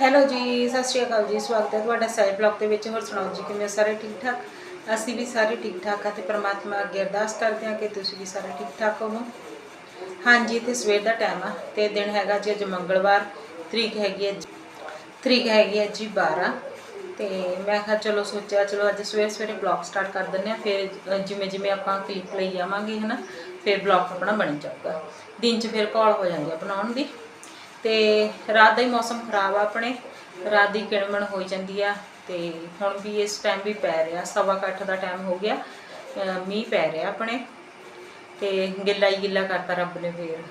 Hello ਜੀ, ਸਤਿ ਸ਼੍ਰੀ ਅਕਾਲ ਜੀ, ਸਵਾਗਤ ਹੈ ਤੁਹਾਡਾ ਸਾਈਡ ਬਲੌਗ ਦੇ ਵਿੱਚ। ਹੋਰ ਸੁਣਾਓ ਜੀ, ਕਿਵੇਂ ਸਾਰੇ ਠੀਕ ਠਾਕ? ਅਸੀਂ ਵੀ ਸਾਰੇ ਠੀਕ ਠਾਕ ਆ ਤੇ ਪ੍ਰਮਾਤਮਾ ਅੱਗੇ ਅਰਦਾਸ ਕਰਦੇ ਹਾਂ ਕਿ ਤੁਸੀਂ ਵੀ ਸਾਰੇ ਠੀਕ ਠਾਕ ਹੋਵੋ। ਹਾਂਜੀ, ਤੇ ਸਵੇਰ ਦਾ ਟਾਈਮ ਆ ਤੇ ਦਿਨ ਹੈਗਾ ਜੀ, ਅੱਜ ਮੰਗਲਵਾਰ, ਤਰੀਕ ਹੈਗੀ ਹੈ ਤਰੀਕ ਹੈਗੀ ਹੈ ਜੀ 12 ਤੇ ਮੈਂ ਕਿਹਾ ਚਲੋ ਸੋਚਿਆ, ਚਲੋ ਅੱਜ ਸਵੇਰ ਸਵੇਰੇ ਬਲੌਗ ਸਟਾਰਟ ਕਰ ਦਿੰਦੇ ਆ ਫਿਰ ਜਿਵੇਂ ਜਿਵੇਂ ਆਪਾਂ ਕਲਿੱਪ ਲਈ ਜਾਵਾਂਗੇ ਹਨਾ, ਫਿਰ ਬਲੌਗ ਆਪਣਾ ਬਣ ਜਾਊਗਾ। ਦਿਨ 'ਚ ਫਿਰ ਕਾਲ ਹੋ ਜਾਂਦੀ ਆ ਬਣਾਉਣ ਦੀ। ਤੇ ਰਾਤ ਦਾ ਹੀ ਮੌਸਮ ਖਰਾਬ ਆ ਆਪਣੇ, ਰਾਤ ਦੀ ਕਿਣਮਣ ਹੋਈ ਜਾਂਦੀ ਆ ਤੇ ਹੁਣ ਵੀ ਇਸ ਟਾਈਮ ਵੀ ਪੈ ਰਿਹਾ, ਸਵਾ ਕੁ ਅੱਠ ਦਾ ਟਾਈਮ ਹੋ ਗਿਆ ਮੀਂਹ ਪੈ ਰਿਹਾ ਆਪਣੇ, ਤੇ ਗਿੱਲਾ ਹੀ ਗਿੱਲਾ ਕਰਤਾ ਰੱਬ ਨੇ ਫੇਰ।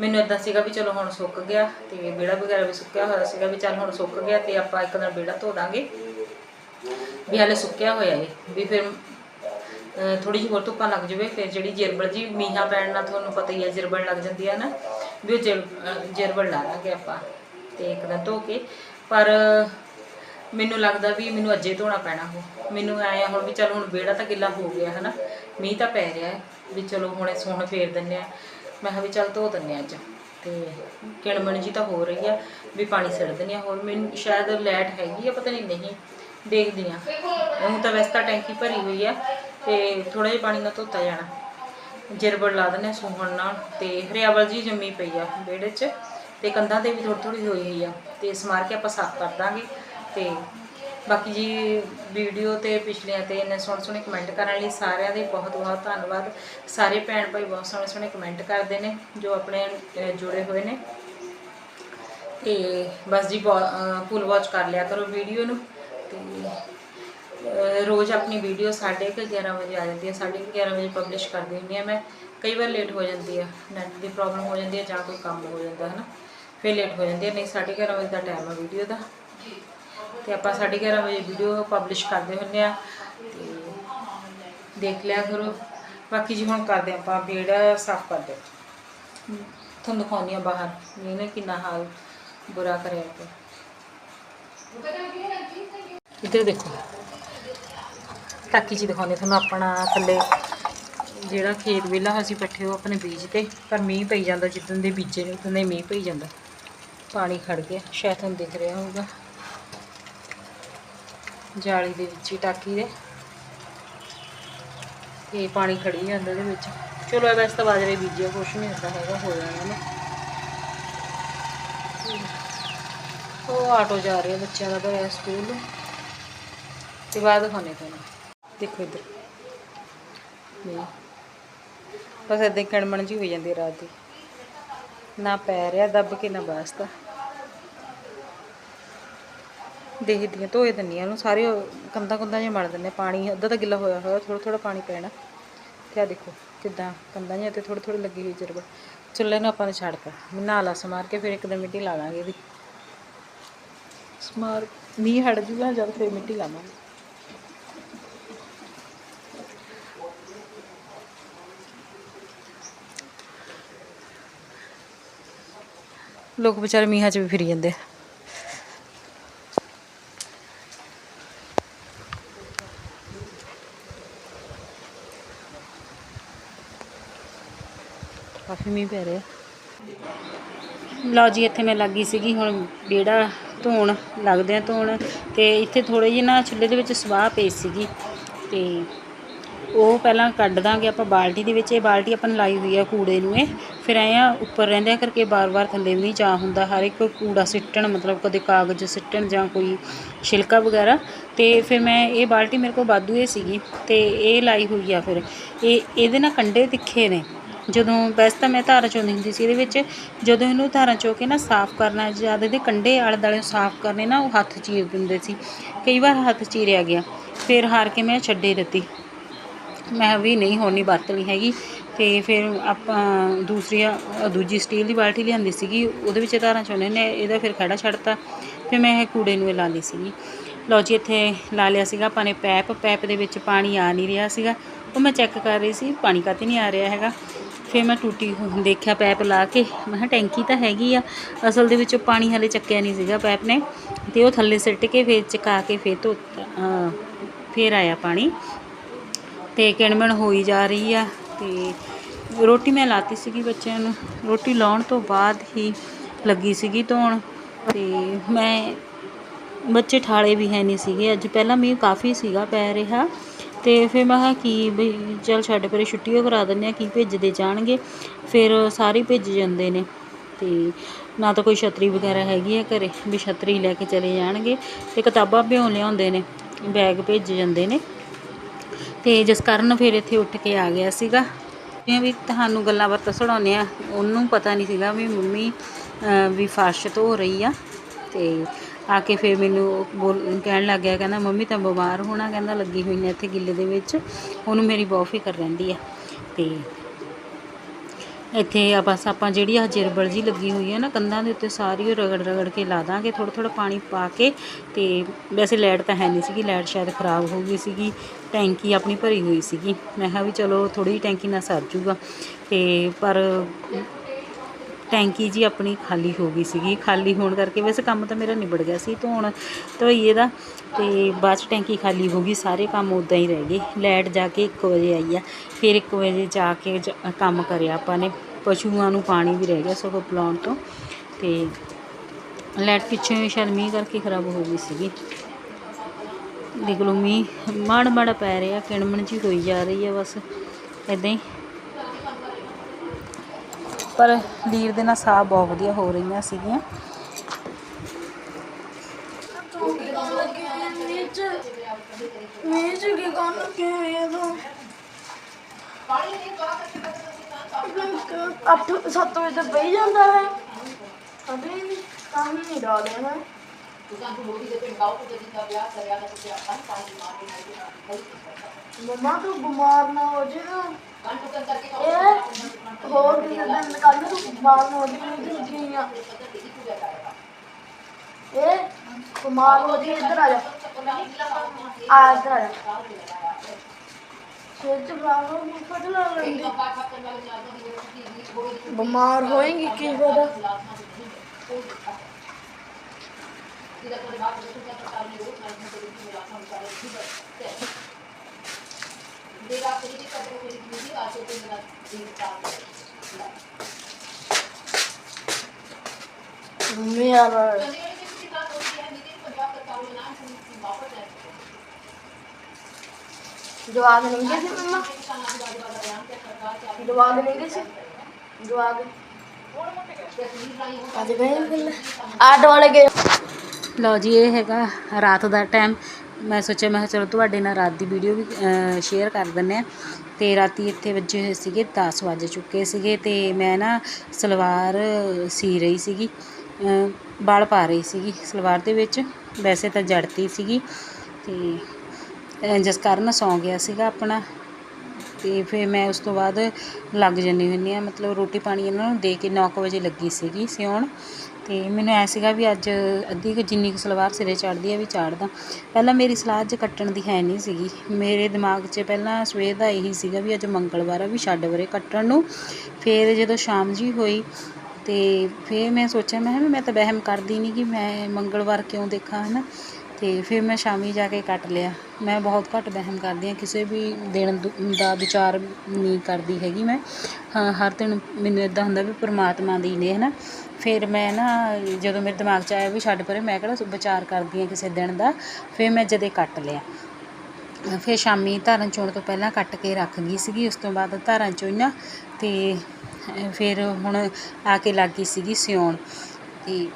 ਮੈਨੂੰ ਇਦਾਂ ਸੀਗਾ ਵੀ ਚਲੋ ਹੁਣ ਸੁੱਕ ਗਿਆ ਤੇ ਵਿਹੜਾ ਵਗੈਰਾ ਵੀ ਸੁੱਕਿਆ ਹੋਇਆ ਸੀਗਾ ਵੀ ਚੱਲ ਹੁਣ ਸੁੱਕ ਗਿਆ ਤੇ ਆਪਾਂ ਇੱਕ ਦਿਨ ਵਿਹੜਾ ਧੋ ਦਾਂਗੇ ਵੀ ਹਾਲੇ ਸੁੱਕਿਆ ਹੋਇਆ ਏ, ਵੀ ਫਿਰ ਥੋੜੀ ਜਿਹੀ ਹੋਰ ਧੁੱਪਾਂ ਲੱਗ ਜਾਵੇ, ਫਿਰ ਜਿਹੜੀ ਜਿਰਬਲ ਜੀ ਮੀਂਹਾਂ ਪੈਣ ਨਾਲ ਤੁਹਾਨੂੰ ਪਤਾ ਹੀ ਹੈ ਜਿਰਬਲ ਲੱਗ ਜਾਂਦੀ ਹੈ ਨਾ ਵੀ ਉਹ ਜਿਰ- ਅਹ ਲਾ ਲਾਂਗੇ ਆਪਾਂ ਤੇ ਇੱਕ ਦਿਨ ਧੋ ਕੇ। ਪਰ ਮੈਨੂੰ ਲੱਗਦਾ ਵੀ ਮੈਨੂੰ ਅੱਜੇ ਧੋਣਾ ਪੈਣਾ ਉਹ। ਮੈਨੂੰ ਐ ਹੁਣ ਵੀ ਚਲ ਹੁਣ ਵਿਹੜਾ ਤਾਂ ਗਿੱਲਾ ਹੋ ਗਿਆ ਹਨਾ, ਮੀਂਹ ਤਾਂ ਪੈ ਰਿਹਾ ਹੈ, ਵੀ ਚਲੋ ਹੁਣੇ ਸੋਣ ਫੇਰ ਦਿੰਨੇ ਆ ਮੈਂ ਕਿਹਾ ਵੀ ਚੱਲ ਧੋ ਦਿੰਨੇ ਆ ਅੱਜ। ਤੇ ਕਿਣਮਣ ਜੀ ਤਾਂ ਹੋ ਰਹੀ ਆ, ਵੀ ਪਾਣੀ ਸਿੱਟ ਦਿੰਨੇ ਆ ਹੋਰ ਮੈਨੂੰ ਸ਼ਾਇਦ ਲੈਟ ਹੈਗੀ ਆ, ਪਤਾ ਨਹੀਂ ਨਹੀਂ, ਦੇਖਦੀ ਆ ਉਹ ਤਾਂ ਵੈਸੇ ਤਾਂ ਟੈਂਕੀ ਭਰੀ ਹੋਈ ਆ, ਤੇ ਥੋੜਾ ਜਿਹਾ ਪਾਣੀ ਨਾਲ ਧੋਤਾ ਜਾਣਾ। ਜਿਰਬੜ ਲਾ ਦਿੰਦੇ ਆ ਸੂਹਣ ਨਾਲ ਤੇ ਹਰਿਆਵਲ ਜੀ ਜੰਮੀ ਪਈ ਆ ਵਿਹੜੇ 'ਚ ਤੇ ਕੰਧਾਂ ਤੇ ਵੀ ਥੋੜੀ ਥੋੜੀ ਹੋਈ ਹੋਈ ਆ ਤੇ ਸਮਾਰ ਕੇ ਆਪਾਂ ਸਾਫ਼ ਕਰ ਦਾਂਗੇ ਤੇ ਬਾਕੀ ਜੀ ਵੀਡੀਓ ਤੇ ਪਿਛਲੀਆਂ ਤੇ ਇੰਨੇ ਸੋਹਣੇ ਸੋਹਣੇ ਕਮੈਂਟ ਕਰਨ ਲਈ ਸਾਰਿਆਂ ਦੇ ਬਹੁਤ ਬਹੁਤ ਧੰਨਵਾਦ। ਸਾਰੇ ਭੈਣ ਭਾਈ ਬਹੁਤ ਸੋਹਣੇ ਸੋਹਣੇ ਕਮੈਂਟ ਕਰਦੇ ਨੇ, ਜੋ ਆਪਣੇ ਜੁੜੇ ਹੋਏ ਨੇ। ਤੇ ਬਸ ਜੀ ਫੁੱਲ ਵਾਚ ਕਰ ਲਿਆ ਕਰੋ ਵੀਡੀਓ ਨੂੰ। ਰੋਜ਼ ਆਪਣੀ ਵੀਡੀਓ 11:30 ਵਜੇ ਆ ਜਾਂਦੀ ਹੈ 11:30 ਵਜੇ ਪਬਲਿਸ਼ ਕਰਦੀ ਹੁੰਦੀ ਹਾਂ ਮੈਂ। ਕਈ ਵਾਰ ਲੇਟ ਹੋ ਜਾਂਦੀ ਹੈ ਨੈਟ ਦੀ ਪ੍ਰੋਬਲਮ ਹੋ ਜਾਂਦੀ ਹੈ ਜਾਂ ਕੋਈ ਕੰਮ ਹੋ ਜਾਂਦਾ ਹੈ ਨਾ ਫਿਰ ਲੇਟ ਹੋ ਜਾਂਦੀ ਹੈ ਨਹੀਂ 11:30 ਵਜੇ ਦਾ ਟਾਈਮ ਹੈ ਵੀਡੀਓ ਦਾ। ਤੇ ਆਪਾਂ 11:30 ਵਜੇ ਵੀਡੀਓ ਪਬਲਿਸ਼ ਕਰਦੇ ਹੁੰਦੇ ਆ ਤੇ ਦੇਖ ਲਿਆ ਕਰੋ। ਬਾਕੀ ਜੀ ਹੁਣ ਕਰਦੇ ਆਪਾਂ ਵਿਹੜਾ ਸਾਫ਼ ਕਰਦੇ। ਤੁਹਾਨੂੰ ਦਿਖਾਉਂਦੀ ਹਾਂ ਬਾਹਰ ਇਹਨੇ ਕਿੰਨਾ ਹਾਲ ਬੁਰਾ ਕਰਿਆ ਪਿਆ। ਇੱਧਰ ਦੇਖੋ। ਟਾਕੀ ਚ ਦਿਖਾਉਂਦੇ ਤੁਹਾਨੂੰ ਆਪਣਾ ਥੱਲੇ ਜਿਹੜਾ ਖੇਤ ਵਿਹਲਾ ਅਸੀਂ ਪੱਠੇ ਹੋ ਆਪਣੇ ਬੀਜ ਤੇ, ਪਰ ਮੀਂਹ ਪਈ ਜਾਂਦਾ ਜਿੱਦਣ ਦੇ ਬੀਜੇ ਨੇ, ਉਦੋਂ ਦੇ ਮੀਂਹ ਪਈ ਜਾਂਦਾ। ਪਾਣੀ ਖੜ ਗਿਆ, ਸ਼ਾਇਦ ਤੁਹਾਨੂੰ ਦਿਖ ਰਿਹਾ ਹੋਊਗਾ। ਜਾਲੀ ਦੇ ਵਿੱਚ ਹੀ ਟਾਕੀ ਦੇ। ਇਹ ਪਾਣੀ ਖੜੀ ਜਾਂਦਾ ਇਹਦੇ ਵਿੱਚ। ਚਲੋ, ਇਹ ਵੈਸੇ ਤਾਂ ਬਾਜਰੇ ਬੀਜਿਆ, ਕੁਛ ਨਹੀਂ ਹੁੰਦਾ ਹੈਗਾ, ਹੋ ਜਾਣਾ ਨਾ ਉਹ ਆਟੋ ਜਾ ਰਿਹਾ ਬੱਚਿਆਂ ਦਾ ਭਰਿਆ ਸਕੂਲ ਨੂੰ। ਤੇ ਬਾਅਦ ਦਿਖਾਉਂਦੇ ਤੁਹਾਨੂੰ। ਦੇਖੋ ਇੱਧਰ। ਨਹੀਂ। ਬਸ ਏਦਾਂ ਹੀ ਕਣਮਣ ਜੀ ਹੋਈ ਜਾਂਦੀ ਰਾਤ ਦੀ। ਨਾ ਪੈ ਰਿਹਾ ਦੱਬ ਕੇ, ਨਾ ਵਾਸਤਾ ਦੇਖਦੀਆਂ ਧੋਏ ਦਿੰਦੀਆਂ ਉਹਨੂੰ। ਸਾਰੇ ਉਹ ਕੰਧਾਂ ਕੁੰਧਾਂ ਜਿਹਾ ਮੜ ਦਿੰਦੇ ਪਾਣੀ, ਅੱਧਾ ਤਾਂ ਗਿੱਲਾ ਹੋਇਆ ਹੋਇਆ ਥੋੜਾ ਥੋੜਾ ਪਾਣੀ ਪੈਣਾ। ਤੇ ਆ ਦੇਖੋ, ਕਿਦਾਂ ਕੰਧਾਂ ਜਿਹਾ ਤੇ ਥੋੜੀ ਥੋੜੀ ਲੱਗੀ ਹੋਈ ਜਰਬ। ਚੁੱਲ੍ਹੇ ਨੂੰ ਆਪਾਂ ਨੇ ਛੱਡਤਾ। ਨਾ ਲਾ, ਸਮਾਰ ਕੇ ਫਿਰ ਇੱਕ ਦਿਨ ਮਿੱਟੀ ਲਾ ਲਾਂਗੇ ਇਹਦੀ। ਸਮਾਰ, ਮੀਂਹ ਹਟ ਜੂਗਾ, ਜਦ ਫਿਰ ਮਿੱਟੀ ਲਾਵਾਂਗੇ। ਲੋਕ ਵਿਚਾਰੇ ਮੀਂਹਾਂ 'ਚ ਵੀ ਫਿਰੀ ਜਾਂਦੇ ਆ। ਕਾਫੀ ਮੀਂਹ ਪੈ ਰਿਹਾ। ਲਓ ਜੀ, ਇੱਥੇ ਮੈਂ ਲੱਗੀ ਸੀਗੀ, ਹੁਣ ਵਿਹੜਾ ਧੋਣ, ਲੱਗਦੇ ਆ ਧੋਣ, ਤੇ ਇੱਥੇ ਥੋੜੇ ਜਿਹੇ ਨਾ ਚੁੱਲ੍ਹੇ ਦੇ ਵਿੱਚ ਸਵਾਹ ਪਈ ਸੀਗੀ, ਤੇ ਉਹ ਪਹਿਲਾਂ ਕੱਢ ਦਾਂਗੇ ਆਪਾਂ ਬਾਲਟੀ ਦੇ ਵਿੱਚ, ਇਹ ਬਾਲਟੀ ਆਪਾਂ ਨੇ ਲਾਈ ਹੋਈ ਆ ਕੂੜੇ ਨੂੰ ਇਹ ਫਿਰ ਐਂ ਆ, ਉੱਪਰ ਰਹਿੰਦਿਆਂ ਕਰਕੇ ਵਾਰ ਵਾਰ ਥੱਲੇ ਵੀ ਨਹੀਂ ਜਾ ਹੁੰਦਾ, ਹਰ ਇੱਕ ਕੂੜਾ ਸਿੱਟਣ, ਮਤਲਬ ਕਦੇ ਕਾਗਜ਼ ਸਿੱਟਣ ਜਾਂ ਕੋਈ ਛਿਲਕਾ ਵਗੈਰਾ। ਤੇ ਫਿਰ ਮੈਂ ਇਹ ਬਾਲਟੀ ਮੇਰੇ ਕੋਲ ਵਾਧੂ ਇਹ ਸੀਗੀ ਤੇ ਇਹ ਲਾਈ ਹੋਈ ਆ ਫਿਰ। ਇਹ, ਇਹਦੇ ਨਾਲ ਕੰਡੇ ਤਿੱਖੇ ਨੇ। ਜਦੋਂ, ਵੈਸੇ ਤਾਂ ਮੈਂ ਧਾਰਾਂ ਚੋਂਦੀ ਹੁੰਦੀ ਸੀ ਇਹਦੇ ਵਿੱਚ, ਜਦੋਂ ਇਹਨੂੰ ਧਾਰਾਂ ਚੋ ਕੇ ਨਾ ਸਾਫ਼ ਕਰਨਾ, ਜਦ ਇਹਦੇ ਕੰਡੇ ਆਲੇ ਦੁਆਲੇ ਸਾਫ਼ ਕਰਨੇ ਨਾ, ਉਹ ਹੱਥ ਚੀਰ ਦਿੰਦੇ ਸੀ। ਕਈ ਵਾਰ ਹੱਥ ਚੀਰਿਆ ਗਿਆ। ਫਿਰ ਹਾਰ ਕੇ ਮੈਂ ਛੱਡੇ ਦਿੱਤੀ। ਮੈਂ ਵੀ ਨਹੀਂ, ਹੁਣ ਨਹੀਂ ਵਰਤਣੀ ਹੈਗੀ। ਅਤੇ ਫਿਰ ਆਪਾਂ ਦੂਸਰੀ ਦੂਜੀ ਸਟੀਲ ਦੀ ਬਾਲਟੀ ਲਿਆਂਦੀ ਸੀਗੀ, ਉਹਦੇ ਵਿੱਚ ਧਾਰਾਂ ਚੋਣੇ ਨੇ ਇਹਦਾ ਫਿਰ ਖੜਾ ਛੱਡਤਾ, ਫਿਰ ਮੈਂ ਇਹ ਕੂੜੇ ਨੂੰ ਇਹ ਲਾ ਲਈ ਸੀਗੀ। ਲਓ ਜੀ, ਇੱਥੇ ਲਾ ਲਿਆ ਸੀਗਾ ਆਪਾਂ ਨੇ ਪੈਪ ਪੈਪ ਦੇ ਵਿੱਚ ਪਾਣੀ ਆ ਨਹੀਂ ਰਿਹਾ ਸੀਗਾ। ਉਹ ਮੈਂ ਚੈੱਕ ਕਰ ਰਹੀ ਸੀ, ਪਾਣੀ ਕਾਤੇ ਨਹੀਂ ਆ ਰਿਹਾ ਹੈਗਾ। ਫਿਰ ਮੈਂ ਟੂਟੀ ਦੇਖਿਆ ਪੈਪ ਲਾ ਕੇ, ਮੈਂ ਕਿਹਾ ਟੈਂਕੀ ਤਾਂ ਹੈਗੀ ਆ, ਅਸਲ ਦੇ ਵਿੱਚ ਉਹ ਪਾਣੀ ਹਲੇ ਚੱਕਿਆ ਨਹੀਂ ਸੀਗਾ ਪੈਪ ਨੇ। ਤੇ ਉਹ ਥੱਲੇ ਸਿੱਟ ਕੇ ਫਿਰ ਚਕਾ ਕੇ ਫਿਰ ਧੋ, ਅਹ, ਫਿਰ ਆਇਆ ਪਾਣੀ। ਤੇ ਕਿਣਮਣ ਹੋਈ ਜਾ ਰਹੀ ਆ ਤੇ ਰੋਟੀ ਮੈਂ ਲਾਤੀ ਸੀਗੀ ਬੱਚਿਆਂ ਨੂੰ। ਰੋਟੀ ਲਾਉਣ ਤੋਂ ਬਾਅਦ ਹੀ ਲੱਗੀ ਸੀਗੀ ਧੋਣ ਤੇ ਮੈਂ ਬੱਚੇ ਠਾਲੇ ਵੀ ਹੈ ਨਹੀਂ ਸੀਗੇ। ਅੱਜ ਪਹਿਲਾਂ ਮੀਂਹ ਕਾਫੀ ਸੀਗਾ, ਪੈ ਰਿਹਾ ਤੇ ਫਿਰ ਮੈਂ ਕਿਹਾ ਕੀ ਵੀ ਚੱਲ ਛੱਡ ਪਰੇ ਛੁੱਟੀ ਉਹ ਕਰਾ ਦਿੰਦੇ ਆ ਕੀ ਭੇਜਦੇ ਜਾਣਗੇ। ਫਿਰ ਸਾਰੇ ਹੀ ਭੇਜ ਜਾਂਦੇ ਨੇ ਤੇ ਨਾ ਤਾਂ ਕੋਈ ਛਤਰੀ ਵਗੈਰਾ ਹੈਗੀ ਹੈ ਘਰੇ ਵੀ ਛਤਰੀ ਲੈ ਕੇ ਚਲੇ ਜਾਣਗੇ ਤੇ ਕਿਤਾਬਾਂ ਭਿਉਂ ਲਿਆਉਂਦੇ ਨੇ, ਬੈਗ ਭੇਜ ਜਾਂਦੇ ਨੇ। ਤੇ ਜਿਸ ਕਾਰਨ ਫਿਰ ਇੱਥੇ ਉੱਠ ਕੇ ਆ ਗਿਆ ਸੀਗਾ। ਜਿਵੇਂ ਵੀ ਤੁਹਾਨੂੰ ਗੱਲਾਂ ਬਾਤਾਂ ਸੁਣਾਉਂਦੇ ਆ ਉਹਨੂੰ ਪਤਾ ਨਹੀਂ ਸੀਗਾ ਵੀ ਮੰਮੀ ਅਹ, ਵੀ ਫਰਸ਼ ਧੋ ਰਹੀ ਆ। ਤੇ ਆ ਕੇ ਫਿਰ ਮੈਨੂੰ ਬੋਲ ਕਹਿਣ ਲੱਗ ਗਿਆ ਕਹਿੰਦਾ ਮੰਮੀ ਤਾਂ ਬਿਮਾਰ ਹੋਣਾ ਕਹਿੰਦਾ ਲੱਗੀ ਹੋਈ ਨੇ ਇੱਥੇ ਗਿੱਲੇ ਦੇ ਵਿੱਚ। ਉਹਨੂੰ ਮੇਰੀ ਬਹੁਤ ਫਿਕਰ ਰਹਿੰਦੀ ਆ। ਤੇ ਇੱਥੇ ਆ, ਬਸ ਆਪਾਂ ਜਿਹੜੀ ਆ ਜਿਰਬਲ ਜੀ ਲੱਗੀ ਹੋਈ ਹੈ ਨਾ ਕੰਧਾਂ ਦੇ ਉੱਤੇ ਸਾਰੀ ਉਹ ਰਗੜ ਰਗੜ ਕੇ ਲਾ ਦਾਂਗੇ ਥੋੜਾ ਥੋੜਾ ਪਾਣੀ ਪਾ ਕੇ ਤੇ ਵੈਸੇ ਲਾਈਟ ਤਾਂ ਹੈ ਨਹੀਂ ਸੀਗੀ, ਲਾਈਟ ਸ਼ਾਇਦ ਖਰਾਬ ਹੋ ਗਈ ਸੀਗੀ, ਟੈਂਕੀ ਆਪਣੀ ਭਰੀ ਹੋਈ ਸੀਗੀ। ਮੈਂ ਕਿਹਾ ਵੀ ਚਲੋ ਥੋੜੀ ਜਿਹੀ ਟੈਂਕੀ ਨਾਲ ਸਰ ਜੂਗਾ। ਤੇ ਪਰ ਟੈਂਕੀ ਜੀ ਆਪਣੀ ਖਾਲੀ ਹੋ ਗਈ ਸੀਗੀ। ਖਾਲੀ ਹੋਣ ਕਰਕੇ ਵੈਸੇ ਕੰਮ ਤਾਂ ਮੇਰਾ ਨਿਬੜ ਗਿਆ ਸੀ, ਧੋਣ, ਧੋਈਏ ਦਾ। ਤੇ ਬਾਅਦ 'ਚ ਟੈਂਕੀ ਖਾਲੀ ਹੋ ਗਈ, ਸਾਰੇ ਕੰਮ ਉਦਾਂ ਹੀ ਰਹਿ ਗਏ। ਲਾਈਟ ਜਾ ਕੇ 1 ਵਜੇ ਆਈ ਆ, ਫਿਰ 1 ਵਜੇ ਜਾ ਕੇ ਜ- ਕੰਮ ਕਰਿਆ ਆਪਾਂ ਨੇ। ਪਸ਼ੂਆਂ ਨੂੰ ਪਾਣੀ ਵੀ ਰਹਿ ਗਿਆ ਸਗੋਂ ਪਿਲਾਉਣ ਤੋਂ। ਤੇ ਲਾਈਟ ਪਿੱਛੇ ਸ਼ਾਇਦ ਕਰਕੇ ਖਰਾਬ ਹੋ ਗਈ ਸੀਗੀ। ਦੇਖ ਲਓ ਮੀਂਹ ਮਾੜ ਮਾੜਾ ਪੈ ਰਿਹਾ, ਕਿਣਮਣ ਜੀ ਹੋਈ ਜਾ ਰਹੀ ਹੈ ਬਸ। ਇਦਾਂ ਹੀ। ਪਰ ਲੀਰ ਦੇ ਨਾਲ ਸਾਹ ਬਹੁਤ ਵਧੀਆ ਹੋ ਰਹੀਆਂ ਸੀਗੀਆਂ। ਮੇਜ ਕੇ ਕੰਮ ਕੇ ਇਹਦਾ ਅੱਠ ਸੱਤ ਵਜੇ ਤੱਕ ਬਈ ਜਾਂਦਾ ਹੈ। ਅਬੇ ਵੀ ਕੰਮ ਨਹੀਂ ਡਾਲਿਆ ਨਾ ਮਮਾ ਤੂੰ ਬਿਮਾਰ ਨਾ ਹੋ ਜੇ। ਨਾ ਇਹ ਹੋਰ ਕਿਸੇ ਦਿਨ ਕੱਲ ਨੂੰ ਤੂੰ ਬਿਮਾਰ ਨਾ ਹੋ ਜੇ ਨਹੀਂ ਤੂੰ ਇਹ ਬਿਮਾਰ ਹੋ ਜੇ ਇੱਧਰ ਆ ਜਾ। ਆ, ਇੱਧਰ ਆ ਜਾ। ਸਿਰ ਬਾਹਰੋਂ ਨਹੀਂ ਫਟ ਲੈਂਦੀ। ਬਿਮਾਰ ਹੋਏਗੀ ਕੀ ਫਾਇਦਾ ਮੇਰਾ ਜਵਾਬ ਨਹੀਂ ਗਏ ਸੀ ਮੰਮਾ ਜਵਾਬ ਨਹੀਂ ਗਏ ਸੀ ਜਵਾਬ ਅੱਜ ਗਏ ਗੱਲ ਆਟ ਵਾਲੇ ਗਏ ਲਓ ਜੀ, ਇਹ ਹੈਗਾ ਰਾਤ ਦਾ ਟਾਈਮ ਮੈਂ ਸੋਚਿਆ, ਮੈਂ ਕਿਹਾ ਚਲੋ ਤੁਹਾਡੇ ਨਾਲ ਰਾਤ ਦੀ ਵੀਡੀਓ ਵੀ ਸ਼ੇਅਰ ਕਰ ਦਿੰਨੇ ਆ ਤੇ ਰਾਤੀ ਇੱਥੇ ਵੱਜੇ ਹੋਏ ਸੀਗੇ 10 ਵਜ ਚੁੱਕੇ ਸੀਗੇ ਤੇ ਮੈਂ ਨਾ ਸਲਵਾਰ ਸੀ ਰਹੀ ਸੀਗੀ ਬਾਲ ਪਾ ਰਹੀ ਸੀਗੀ ਸਲਵਾਰ ਦੇ ਵਿੱਚ। ਵੈਸੇ ਤਾਂ ਜੜਤੀ ਸੀਗੀ ਤੇ ਜਿਸ ਕਾਰਨ ਸੌਂ ਗਿਆ ਸੀਗਾ ਆਪਣਾ। ਤੇ ਫਿਰ ਮੈਂ ਉਸ ਤੋਂ ਬਾਅਦ ਲੱਗ ਜੰਨੀ ਹੁੰਦੀ ਆ ਮਤਲਬ ਰੋਟੀ ਪਾਣੀ ਇਹਨਾਂ ਨੂੰ ਦੇ ਕੇ 9 ਵਜੇ ਲੱਗੀ ਸੀਗੀ ਸਿਉਣ। ਤੇ ਮੈਨੂੰ ਐ ਸੀਗਾ ਵੀ ਅੱਜ ਅੱਧੀ ਕੁ ਜਿੰਨੀ ਕੁ ਸਲਵਾਰ ਸਿਰੇ ਚੜਦੀ ਆ ਵੀ ਚਾੜਦਾ ਪਹਿਲਾਂ ਮੇਰੀ ਸਲਾਹ ਅੱਜ ਕੱਟਣ ਦੀ ਹੈ ਨਹੀਂ ਸੀਗੀ। ਮੇਰੇ ਦਿਮਾਗ 'ਚ ਪਹਿਲਾਂ ਸਵੇਰ ਦਾ ਇਹੀ ਸੀਗਾ ਵੀ ਅੱਜ ਮੰਗਲਵਾਰ ਆ ਵੀ ਛੱਡ ਵਰੇ ਕੱਟਣ ਨੂੰ। ਫਿਰ ਜਦੋਂ ਸ਼ਾਮ ਜੀ ਹੋਈ ਤੇ ਫਿਰ ਮੈਂ ਸੋਚਿਆ, ਮੈਂ ਕਿਹਾ ਮੈਂ ਤਾਂ ਵਹਿਮ ਕਰਦੀ ਨਹੀਂ ਕਿ ਮੈਂ ਮੰਗਲਵਾਰ ਕਿਉਂ ਦੇਖਾਂ, ਹਨਾ? ਅਤੇ ਫਿਰ ਮੈਂ ਸ਼ਾਮੀ ਜਾ ਕੇ ਕੱਟ ਲਿਆ। ਮੈਂ ਬਹੁਤ ਘੱਟ ਵਹਿਮ ਕਰਦੀ ਹਾਂ, ਕਿਸੇ ਵੀ ਦਿਨ ਦੁ- ਦਾ ਵਿਚਾਰ ਨਹੀਂ ਕਰਦੀ ਹੈਗੀ ਮੈਂ। ਹਾਂ, ਹਰ ਦਿਨ ਮੈਨੂੰ ਇੱਦਾਂ ਹੁੰਦਾ ਵੀ ਪਰਮਾਤਮਾ ਦੀ ਨੇ ਹੈ ਨਾ ਫਿਰ ਮੈਂ ਨਾ ਜਦੋਂ ਮੇਰੇ ਦਿਮਾਗ 'ਚ ਆਇਆ ਵੀ ਛੱਡ ਪਰੇ, ਮੈਂ ਕਿਹੜਾ ਵਿਚਾਰ ਕਰਦੀ ਹਾਂ ਕਿਸੇ ਦਿਨ ਦਾ, ਫਿਰ ਮੈਂ ਜਦੇ ਕੱਟ ਲਿਆ। ਫਿਰ ਸ਼ਾਮੀ ਧਾਰਨ ਚੋਣ ਤੋਂ ਪਹਿਲਾਂ ਕੱਟ ਕੇ ਰੱਖ ਗਈ ਸੀਗੀ, ਉਸ ਤੋਂ ਬਾਅਦ ਧਾਰਾਂ ਚੋਈਆਂ ਤੇ ਅਹ ਫਿਰ ਹੁਣ ਆ ਕੇ ਲੱਗ ਗਈ ਸੀਗੀ ਸਿਉਣ। ਅਤੇ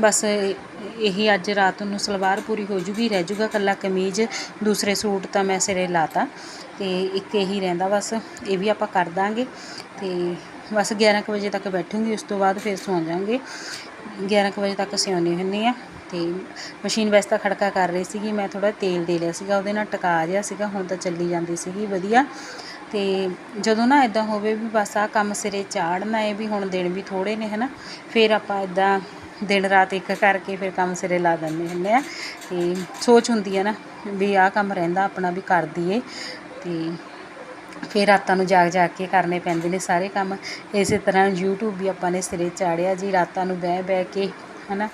ਬਸ ਇਹੀ ਅੱਜ ਰਾਤ ਨੂੰ ਸਲਵਾਰ ਪੂਰੀ ਹੋ ਜੂਗੀ, ਰਹਿ ਜੂਗਾ ਕੱਲਾ ਕਮੀਜ਼, ਦੂਸਰੇ ਸੂਟ ਤਾਂ ਮੈਂ ਸਿਰੇ ਲਾਤਾ ਤੇ ਇੱਕ ਇਹੀ ਰਹਿੰਦਾ ਬਸ, ਇਹ ਵੀ ਆਪਾਂ ਕਰ ਦਾਂਗੇ ਤੇ ਬਸ 11 ਕੁ ਵਜੇ ਤੱਕ ਬੈਠੂਗੀ, ਉਸ ਤੋਂ ਬਾਅਦ ਫਿਰ ਸੌਂ ਜਾਾਂਗੇ 11 ਕੁ ਵਜੇ ਤੱਕ ਸਿਉਣੀ ਹੁੰਦੀ ਆ ਤੇ ਮਸ਼ੀਨ ਵੈਸੇ ਤਾਂ ਖੜਕਾ ਕਰ ਰਹੀ ਸੀਗੀ, ਮੈਂ ਥੋੜਾ ਤੇਲ ਦੇ ਲਿਆ ਸੀਗਾ, ਉਹਦੇ ਨਾਲ ਟਕਾ ਜਿਹਾ ਸੀਗਾ, ਹੁਣ ਤਾਂ ਚੱਲੀ ਜਾਂਦੀ ਸੀਗੀ ਵਧੀਆ। ਤੇ ਜਦੋਂ ਨਾ ਇਦਾਂ ਹੋਵੇ ਵੀ ਬਸ ਆ ਕੰਮ ਸਿਰੇ ਚਾੜਨਾ ਹੈ ਵੀ ਹੁਣ ਦਿਨ ਵੀ ਥੋੜੇ ਨੇ ਹਨਾ, ਫਿਰ ਆਪਾਂ ਇਦਾਂ ਦਿਨ ਰਾਤ ਇੱਕ ਕਰਕੇ ਫਿਰ ਕੰਮ ਸਿਰੇ ਲਾ ਦਿੰਦੇ ਹੁੰਦੇ ਆ। ਤੇ ਸੋਚ ਹੁੰਦੀ ਹੈ ਨਾ ਵੀ ਆਹ ਕੰਮ ਰਹਿੰਦਾ, ਆਪਣਾ ਵੀ ਕਰ ਦਈਏ। ਤੇ ਫਿਰ ਰਾਤਾਂ ਨੂੰ ਜਾਗ ਜਾਗ ਕੇ ਕਰਨੇ ਪੈਂਦੇ ਨੇ ਸਾਰੇ ਕੰਮ। ਇਸੇ ਤਰ੍ਹਾਂ YouTube ਵੀ ਆਪਾਂ ਨੇ ਸਿਰੇ ਚਾੜਿਆ ਜੀ, ਰਾਤਾਂ ਨੂੰ ਬਹਿ ਬਹਿ ਕੇ, ਹਨਾ।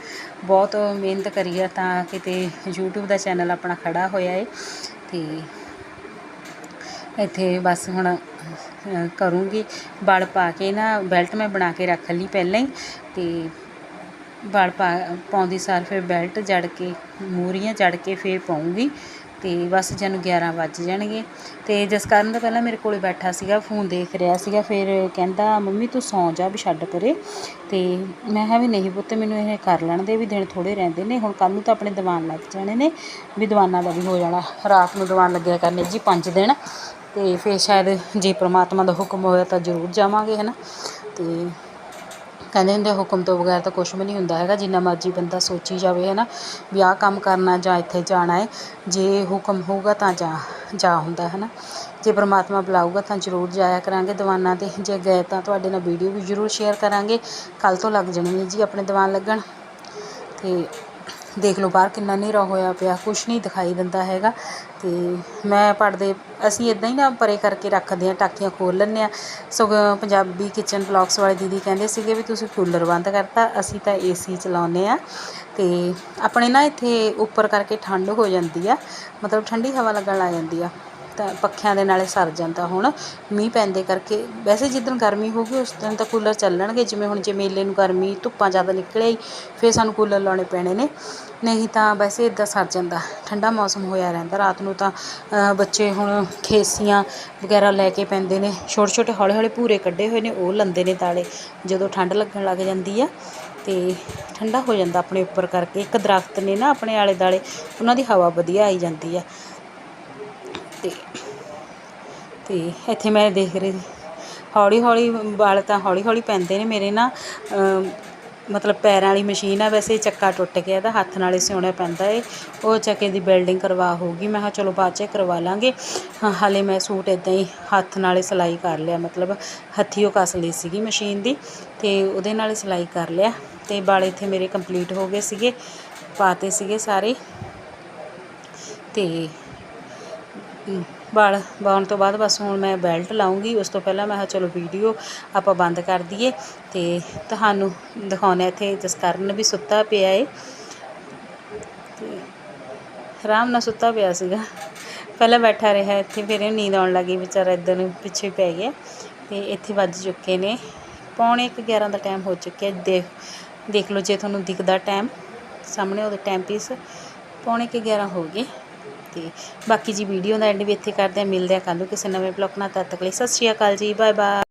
ਬਹੁਤ ਮਿਹਨਤ ਕਰੀ ਆ ਤਾਂ ਕਿਤੇ YouTube ਦਾ ਚੈਨਲ ਆਪਣਾ ਖੜਾ ਹੋਇਆ ਏ। ਤੇ ਇੱਥੇ ਬਸ ਹੁਣ ਕਰੂੰਗੀ। ਬਲ ਪਾ ਕੇ ਨਾ, ਬੈਲਟ ਮੈਂ ਬਣਾ ਕੇ ਰੱਖ ਲਈ ਪਹਿਲਾਂ ਹੀ। ਤੇ ਵਾਲ ਪਾ ਪਾਉਂਦੀ ਸਾਰ ਫਿਰ ਬੈਲਟ ਜੜ ਕੇ ਮੂਰੀਆਂ ਜੜ ਕੇ ਫਿਰ ਪਾਉਂਗੀ ਅਤੇ ਬਸ ਜਦੋਂ 11 ਵੱਜ ਜਾਣਗੇ। ਤੇ ਜਸਕਰਨ ਤਾਂ ਪਹਿਲਾਂ ਮੇਰੇ ਕੋਲੇ ਬੈਠਾ ਸੀਗਾ, ਫੋਨ ਦੇਖ ਰਿਹਾ ਸੀਗਾ, ਫਿਰ ਕਹਿੰਦਾ, ਮੰਮੀ, ਤੂੰ ਸੌਂ ਜਾ, ਵੀ ਛੱਡ ਪਰੇ। ਅਤੇ ਮੈਂ ਕਿਹਾ, ਵੀ ਨਹੀਂ ਪੁੱਤ, ਮੈਨੂੰ ਇਹ ਕਰ ਲੈਣ ਦੇ, ਵੀ ਦਿਨ ਥੋੜ੍ਹੇ ਰਹਿੰਦੇ ਨੇ, ਹੁਣ ਕੱਲ੍ਹ ਨੂੰ ਤਾਂ ਆਪਣੇ ਦੀਵਾਨ ਲੱਗ ਜਾਣੇ ਨੇ, ਵੀ ਦੀਵਾਨਾਂ ਦਾ ਵੀ ਹੋ ਜਾਣਾ। ਰਾਤ ਨੂੰ ਦੀਵਾਨ ਲੱਗਿਆ ਕਰਨੇ ਜੀ 5 ਦਿਨ ਅਤੇ ਫਿਰ ਸ਼ਾਇਦ ਜੇ ਪ੍ਰਮਾਤਮਾ ਦਾ ਹੁਕਮ ਹੋਇਆ ਤਾਂ ਜ਼ਰੂਰ ਜਾਵਾਂਗੇ ਹੈ ਨਾ ਅਤੇ ਕਹਿੰਦੇ ਹੁੰਦੇ ਹੁਕਮ ਤੋਂ ਬਗੈਰ ਤਾਂ ਕੁਛ ਵੀ ਨਹੀਂ ਹੁੰਦਾ ਹੈਗਾ, ਜਿੰਨਾ ਮਰਜ਼ੀ ਬੰਦਾ ਸੋਚੀ ਜਾਵੇ ਹੈ ਨਾ ਵੀ ਆਹ ਕੰਮ ਕਰਨਾ ਜਾਂ ਇੱਥੇ ਜਾਣਾ ਹੈ ਜੇ ਹੁਕਮ ਹੋਊਗਾ ਤਾਂ ਜਾ ਜਾ ਹੁੰਦਾ ਹੈ ਨਾ ਜੇ ਪਰਮਾਤਮਾ ਬੁਲਾਊਗਾ ਤਾਂ ਜ਼ਰੂਰ ਜਾਇਆ ਕਰਾਂਗੇ ਦੀਵਾਨਾਂ 'ਤੇ, ਜੇ ਗਏ ਤਾਂ ਤੁਹਾਡੇ ਨਾਲ ਵੀਡੀਓ ਵੀ ਜ਼ਰੂਰ ਸ਼ੇਅਰ ਕਰਾਂਗੇ। ਕੱਲ ਤੋਂ ਲੱਗ ਜਾਣਗੇ ਜੀ ਆਪਣੇ ਦੀਵਾਨ ਲੱਗਣ। ਅਤੇ ਦੇਖ ਲਓ ਬਾਹਰ ਕਿੰਨਾ ਹਨੇਰਾ ਹੋਇਆ ਪਿਆ, ਕੁਛ ਨਹੀਂ ਦਿਖਾਈ ਦਿੰਦਾ ਹੈਗਾ। ਤੇ ਮੈਂ ਪੜਦੇ ਅਸੀਂ ਇਦਾਂ ਹੀ ਨਾ ਪਰੇ ਕਰਕੇ ਰੱਖਦੇ ਆ ਟਾਕੀਆਂ ਖੋਲ ਲੈਂਦੇ ਆ ਸਗੋਂ ਪੰਜਾਬੀ ਕਿਚਨ ਬਲੌਗਸ ਵਾਲੇ ਦੀਦੀ ਕਹਿੰਦੇ ਸੀਗੇ ਵੀ ਤੁਸੀਂ ਕੂਲਰ ਬੰਦ ਕਰਤਾ, ਅਸੀਂ ਤਾਂ ਏਸੀ ਚਲਾਉਂਦੇ ਆ ਤੇ ਆਪਣੇ ਨਾ ਇੱਥੇ ਉੱਪਰ ਕਰਕੇ ਠੰਡ ਹੋ ਜਾਂਦੀ ਆ, ਮਤਲਬ ਠੰਡੀ ਹਵਾ ਲੱਗਣ ਲੱਗ ਜਾਂਦੀ ਆ। ਤਾਂ ਪੱਖਿਆਂ ਦੇ ਨਾਲੇ ਸਰ ਜਾਂਦਾ ਹੁਣ, ਮੀਂਹ ਪੈਂਦੇ ਕਰਕੇ। ਵੈਸੇ ਜਿੱਦਣ ਗਰਮੀ ਹੋਊਗੀ, ਉਸ ਦਿਨ ਤਾਂ ਕੂਲਰ ਚੱਲਣਗੇ, ਜਿਵੇਂ ਹੁਣ ਜੇ ਮੇਲੇ ਨੂੰ ਗਰਮੀ ਧੁੱਪਾਂ ਜ਼ਿਆਦਾ ਨਿਕਲਿਆ ਹੀ, ਫਿਰ ਸਾਨੂੰ ਕੂਲਰ ਲਾਉਣੇ ਪੈਣੇ ਨੇ। ਨਹੀਂ ਤਾਂ ਵੈਸੇ ਇਦਾਂ ਸਰ ਜਾਂਦਾ, ਠੰਡਾ ਮੌਸਮ ਹੋਇਆ ਰਹਿੰਦਾ, ਰਾਤ ਨੂੰ ਤਾਂ ਬੱਚੇ ਹੁਣ ਖੇਸੀਆਂ ਵਗੈਰਾ ਲੈ ਕੇ ਪੈਂਦੇ ਨੇ। ਛੋਟੇ ਛੋਟੇ ਹੌਲੇ ਹੌਲੇ ਭੂਰੇ ਕੱਢੇ ਹੋਏ ਨੇ, ਉਹ ਲੰਦੇ ਨੇ ਦਾਲੇ ਜਦੋਂ ਠੰਡ ਲੱਗਣ ਲੱਗ ਜਾਂਦੀ ਆ। ਤੇ ਠੰਡਾ ਹੋ ਜਾਂਦਾ ਆਪਣੇ ਉੱਪਰ ਕਰਕੇ, ਇੱਕ ਦਰਖਤ ਨੇ ਨਾ ਆਪਣੇ ਆਲੇ ਦਾਲੇ ਉਹਨਾਂ ਦੀ ਹਵਾ ਵਧੀਆ ਆਈ ਜਾਂਦੀ ਆ। ਤੇ ਤੇ ਇੱਥੇ ਮੈਂ ਦੇਖ ਰਹੀ ਹੌਲੀ ਹੌਲੀ ਵਾਲ ਤਾਂ ਹੌਲੀ ਹੌਲੀ ਪੈਂਦੇ ਨੇ। ਮੇਰੇ ਨਾ ਮਤਲਬ ਪੈਰਾਂ ਵਾਲੀ ਮਸ਼ੀਨ ਆ ਵੈਸੇ ਚੱਕਾ ਟੁੱਟ ਗਿਆ ਇਹਦਾ ਹੱਥ ਨਾਲੇ ਸਿਉਣਾ ਪੈਂਦਾ ਏ। ਉਹ ਚੱਕੇ ਦੀ ਬਿਲਡਿੰਗ ਕਰਵਾ ਹੋਊਗੀ। ਮੈਂ ਕਿਹਾ ਚਲੋ ਬਾਅਦ 'ਚ ਕਰਵਾ ਲਾਂਗੇ। ਹਾਂ, ਹਾਲੇ ਮੈਂ ਸੂਟ ਇਦਾਂ ਹੀ ਹੱਥ ਨਾਲੇ ਸਿਲਾਈ ਕਰ ਲਿਆ। ਮਤਲਬ ਹੱਥੀਓ ਕੱਸ ਲਈ ਸੀਗੀ ਮਸ਼ੀਨ ਦੀ ਤੇ ਉਹਦੇ ਨਾਲ ਸਿਲਾਈ ਕਰ ਲਿਆ। ਤੇ ਵਾਲ ਇੱਥੇ ਮੇਰੇ ਕੰਪਲੀਟ ਹੋ ਗਏ ਸੀਗੇ ਪਾਤੇ ਸੀਗੇ ਸਾਰੇ। ਤੇ ਵਾਲ ਵਾਉਣ ਤੋਂ ਬਾਅਦ ਬਸ ਹੁਣ ਮੈਂ ਬੈਲਟ ਲਾਉਂਗੀ, ਉਸ ਤੋਂ ਪਹਿਲਾਂ ਮੈਂ ਕਿਹਾ ਚਲੋ ਵੀਡੀਓ ਆਪਾਂ ਬੰਦ ਕਰ ਦਈਏ ਤੇ ਤੁਹਾਨੂੰ ਦਿਖਾਉਂਦੇ ਹਾਂ ਇੱਥੇ ਜਸਕਰਨ ਵੀ ਸੁੱਤਾ ਪਿਆ ਏ। ਤੇ ਆਰਾਮ ਨਾਲ ਸੁੱਤਾ ਪਿਆ ਸੀਗਾ। ਪਹਿਲਾਂ ਬੈਠਾ ਰਿਹਾ ਇੱਥੇ, ਫਿਰ ਇਹਨੂੰ ਨੀਂਦ ਆਉਣ ਲੱਗੀ ਵਿਚਾਰਾ ਇੱਧਰ ਨੂੰ ਪਿੱਛੇ ਪੈ ਗਿਆ। ਤੇ ਇੱਥੇ ਵੱਜ ਚੁੱਕੇ ਨੇ, ਪੌਣੇ ਇੱਕ 11 ਦਾ ਟਾਈਮ ਹੋ ਚੁੱਕਿਆ ਦੇਖ ਦੇਖ ਲਓ ਜੇ ਤੁਹਾਨੂੰ ਦਿਖਦਾ ਟਾਈਮ ਸਾਹਮਣੇ ਉਹਦੇ ਟਾਈਮ ਪੀਸ ਪੌਣੇ ਕੁ 11 ਹੋ ਗਏ। ਤੇ ਬਾਕੀ ਜੀ ਵੀਡੀਓ ਦਾ ਐਂਡ ਵੀ ਇੱਥੇ ਕਰਦੇ ਆ ਮਿਲਦੇ ਆ ਕੱਲ੍ਹ ਨੂੰ ਕਿਸੇ ਨਵੇਂ ਬਲੌਗ ਨਾਲ। ਤਦ ਤੱਕ ਲਈ ਸਤਿ ਸ਼੍ਰੀ ਅਕਾਲ ਜੀ। Bye bye